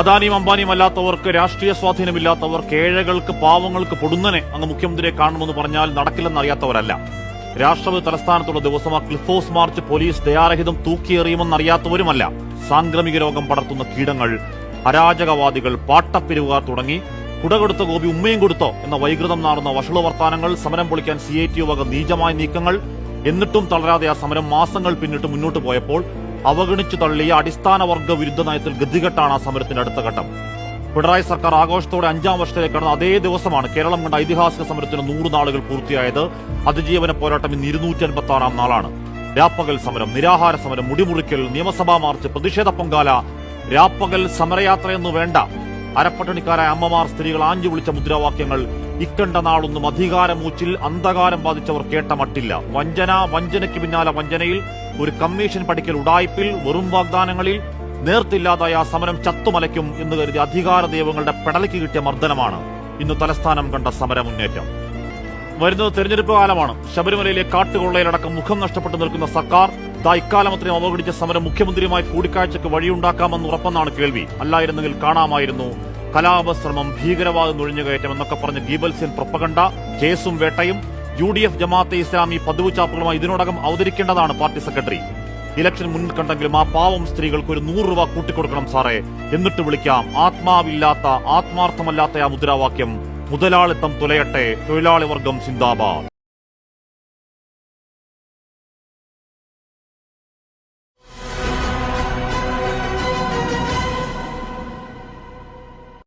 അദാനിയും അംബാനിയും അല്ലാത്തവർക്ക് രാഷ്ട്രീയ സ്വാധീനമില്ലാത്തവർ കേഴകൾക്ക് പാവങ്ങൾക്ക് പൊടുന്നനെ അങ്ങ് മുഖ്യമന്ത്രിയെ കാണുമെന്ന് പറഞ്ഞാൽ നടക്കില്ലെന്ന് അറിയാത്തവരല്ല. രാഷ്ട്രപതി തലസ്ഥാനത്തുള്ള ദിവസം ആ ക്ലിഫോസ് മാർച്ച് പോലീസ് ദയാരഹിതം തൂക്കിയെറിയുമെന്നറിയാത്തവരുമല്ല സാംക്രമിക രോഗം പടർത്തുന്ന കീടങ്ങൾ അരാജകവാദികൾ പാട്ടപ്പിരിവുകാർ തുടങ്ങി കുടകൊടുത്ത ഗോപി ഉമ്മയും കൊടുത്തോ എന്ന വൈകൃതം നാടുന്ന വഷളു വർത്താനങ്ങൾ സമരം പൊളിക്കാൻ സി ഐ ടി വക നീചമായ നീക്കങ്ങൾ എന്നിട്ടും തളരാതെ ആ സമരം മാസങ്ങൾ പിന്നിട്ട് മുന്നോട്ട് പോയപ്പോൾ അവഗണിച്ചു തള്ളിയ അടിസ്ഥാന വർഗ വിരുദ്ധ നയത്തിൽ ഗതികെട്ടാണ് ആ സമരത്തിന്റെ അടുത്ത ഘട്ടം. പിണറായി സർക്കാർ ആഘോഷത്തോടെ അഞ്ചാം വർഷത്തിലേക്ക് കടന്ന അതേ ദിവസമാണ് കേരളം കണ്ട ഐതിഹാസിക സമരത്തിന് നൂറ് നാളുകൾ പൂർത്തിയായത്. അതിജീവന പോരാട്ടം ഇന്ന് ഇരുന്നൂറ്റി അൻപത്തി ആറാം നാളാണ്. രാപ്പകൽ സമരം നിരാഹാര സമരം മുടിമുറിക്കൽ നിയമസഭാ മാർച്ച് പ്രതിഷേധ പൊങ്കാല രാപ്പകൽ സമരയാത്രയെന്നു വേണ്ട. അരപ്പട്ടണിക്കാരായ അമ്മമാർ സ്ത്രീകൾ ആഞ്ഞു വിളിച്ച മുദ്രാവാക്യങ്ങൾ ഇക്കണ്ട നാളൊന്നും അധികാരമൂച്ചിൽ അന്ധകാരം ബാധിച്ചവർ കേട്ട മട്ടില്ല. വഞ്ചന വഞ്ചനയ്ക്ക് പിന്നാലെ വഞ്ചനയിൽ ഒരു കമ്മീഷൻ പഠിക്കൽ ഉടായ്പിൽ വെറും വാഗ്ദാനങ്ങളിൽ നേർത്തില്ലാതായ ആ സമരം ചത്തുമലയ്ക്കും എന്ന് കരുതി അധികാര ദൈവങ്ങളുടെ പെടലയ്ക്ക് കിട്ടിയ മർദ്ദനമാണ്. ഇന്ന് തലസ്ഥാനം കണ്ട സമരമുന്നേറ്റം. വരുന്നത് തെരഞ്ഞെടുപ്പ് കാലമാണ്. ശബരിമലയിലെ കാട്ടുകൊള്ളയിലടക്കം മുഖം നഷ്ടപ്പെട്ടു നിൽക്കുന്ന സർക്കാർ ദാ ഇക്കാലമത്രയും അവഗണിച്ച സമരം മുഖ്യമന്ത്രിയുമായി കൂടിക്കാഴ്ചയ്ക്ക് വഴിയുണ്ടാക്കാമെന്ന് ഉറപ്പെന്നാണ് കേൾവി. അല്ലായിരുന്നെങ്കിൽ കാണാമായിരുന്നു. കലാപശ്രമം ഭീകരവാദം നുഴഞ്ഞുകയറ്റം എന്നൊക്കെ പറഞ്ഞ് ഗീബൽസിൻ പ്രൊപ്പകണ്ട കേസും വേട്ടയും U D F Jamaat-e Islami പതിവ് ചാപ്പുകളുമായി ഇതിനോടകം അവതരിക്കേണ്ടതാണ് പാർട്ടി സെക്രട്ടറി. ഇലക്ഷൻ മുന്നിൽ കണ്ടെങ്കിലും ആ പാവം സ്ത്രീകൾക്ക് ഒരു നൂറ് രൂപ കൂട്ടിക്കൊടുക്കണം സാറേ. എന്നിട്ട് വിളിക്കാം. ആത്മാവില്ലാത്ത ആത്മാർത്ഥമല്ലാത്ത ആ മുദ്രാവാക്യം. മുതലാളിത്തം തുലയട്ടെ. തൊഴിലാളി വർഗം സിന്ദാബാദ്.